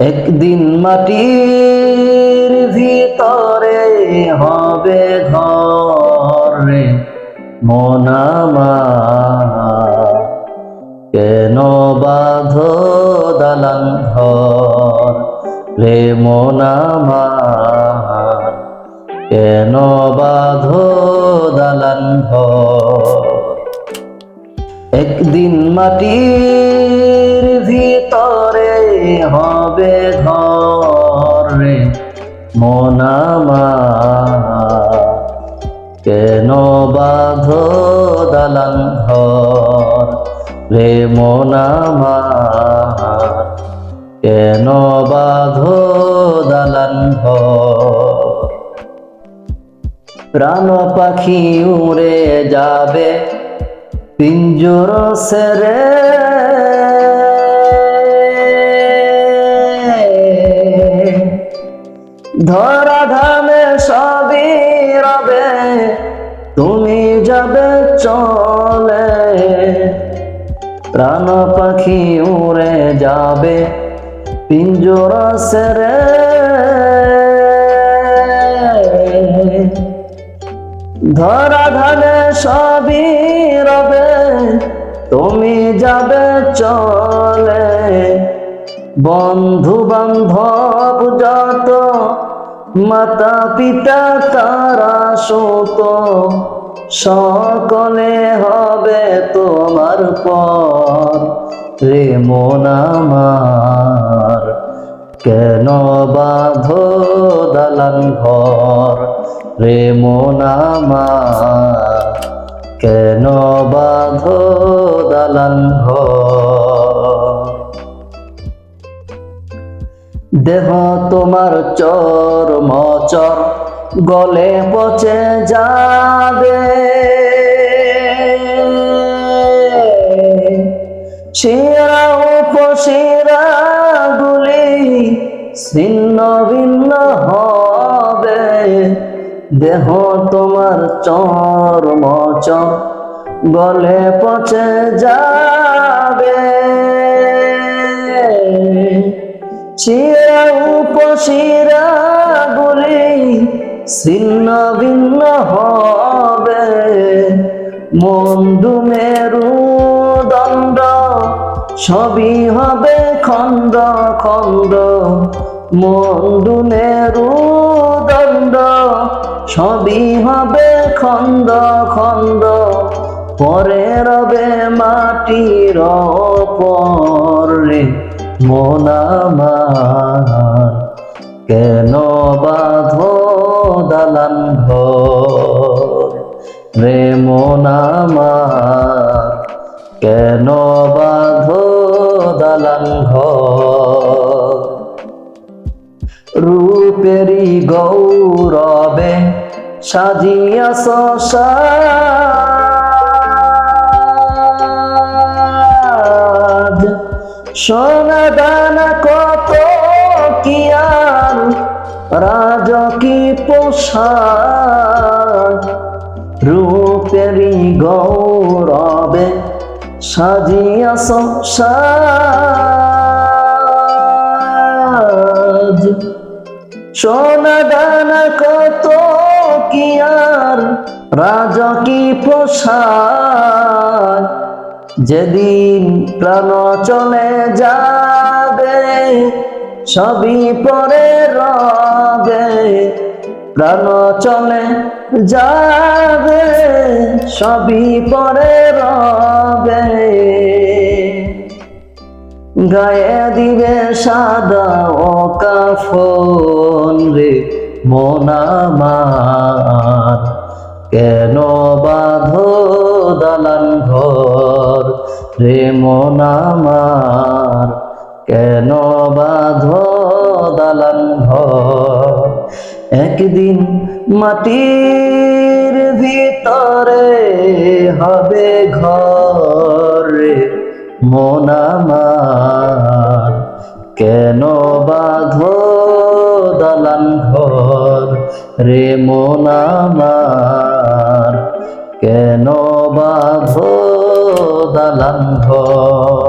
একদিন মাটির ভিতরে হবে ঘর মনামা কেন বাধ দালান ঘর রে মনামা কেন বাধ দালান ঘর? একদিন মাটির হবে ঘর মনামা কেন বাধ দালান ঘর রে মনামা কেন বাধ দালান ঘর? প্রাণ পাখি উড়ে যাবে, পিঞ্জর সেরে ধরা ধামে সবই রবে, তুমি যাবে চলে। প্রাণ পাখি উড়ে যাবে পিঞ্জর সেরে। ধরা ধানে সবই রবে, তুমি যাবে চলে। বন্ধু বান্ধব মাতা পিতা তারা সত, সকলে হবে তোমার পর। রে মনামার কেন বাধ দালান ঘর? রে মনামার কেন বাধ দালান ঘর? দেহ তোমার চর মচর গলে পচে যাবে। শিরা উপশিরা গুলি ছিন্ন ভিন্ন হবে। দেহ তোমার চর মচর গলে পচে যাবে। চিরা উপশিরা গুলি ছিন্ন ভিন্ন হবে। মন্দু মেরু দণ্ড, সবই হবে খণ্ড খণ্ড। মন্দু মেরু দণ্ড, সবই হবে খণ্ড খণ্ড। পরে রবে মাটির পরে মনামার কেন বাধ দালান রে মনামার কেন বাধ দালান রূপেরি গৌরবে সাজিয়া সাজ সোনা দানা কত কি আর, রাজকি পোশাক রূপেরি গৌরবে সাজিয়া সাজ। সোনা দানা কত কি আর, রাজকি পোশাক যেদিন প্রাণ চলে যাবে, সবই পরে রবে। প্রাণ চলে যাবে, সবই পরে রবে। গায়ে দিবে সাদা ও কাফন রে মনামার কেন বাধ রে মনামার কেন বাধ দালান একদিন মাটির ভিতরে হবে ঘর মনামার কেন বাধ দালান ঘর রে মনামার কেন দালান ঘর।